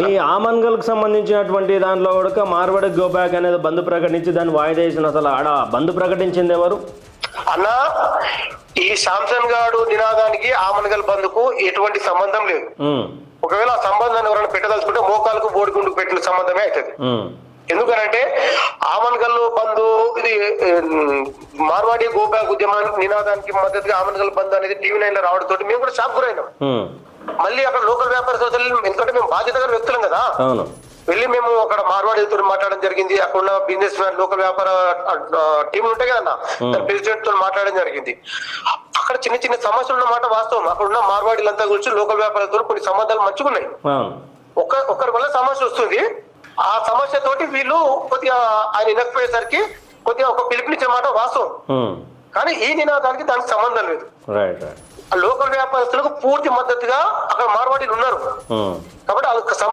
మీ ఆమన్గల్కి సంబంధించినటువంటి దాంట్లో కూడా మార్వాడి గో బ్యాక్ అనేది బంద్ ప్రకటించి దాన్ని వాయిదా వేసిన అసలు ఆడ బంద్ ప్రకటించింది ఎవరు? అన్న ఈ శాంసన్ గాడు నినాదానికి ఆమనగల్ బంద్కు ఎటువంటి సంబంధం లేదు. ఒకవేళ ఆ సంబంధాన్ని ఎవరైనా పెట్టదలుచుకుంటే మోకాలకు బోడిగుండుకు పెట్టిన సంబంధమే అవుతుంది ఎందుకనంటే ఆమన్గల్ బంధు ఇది మార్వాడి గోబ్యాక్ ఉద్యమ నినాదానికి మద్దతుగా ఆమన్గల్ బంధు అనేది టీవీ నైన్లో రావడం తోటి మేము కూడా షాక్ గురైనాం. మళ్ళీ అక్కడ లోకల్ వ్యాపార సంస్థలు ఎందుకంటే మేము బాధ్యత గల వ్యక్తులం కదా. అవును. వెళ్ళి మేము అక్కడ మార్వాడితో మాట్లాడడం జరిగింది. అక్కడ ఉన్న బిజినెస్ మ్యాన్ లోకల్ వ్యాపార టీం ఉంటాయి కదన్న? ప్రెసిడెంట్తో మాట్లాడడం జరిగింది. అక్కడ చిన్న చిన్న సమస్యలు ఉన్నమాట వాస్తవం. అక్కడ ఉన్న మార్వాడీలంతా గురించి లోకల్ వ్యాపారులతో కొన్ని సంబంధాలు అవును. ఒక ఒకరి వల్ల సమస్య వస్తుంది. ఆ సమస్య తోటి వీళ్ళు కొద్దిగా ఆయన వినకపోయేసరికి కొద్దిగా ఒక పిలుపునిచ్చే మాట వాస్తవం. కానీ ఈ నినాదానికి దానికి సంబంధం లేదు. లోకల్ వ్యాపారస్తులకు పూర్తి మద్దతుగా అక్కడ మార్వాడీలు ఉన్నారు. ఉమ్. కాబట్టి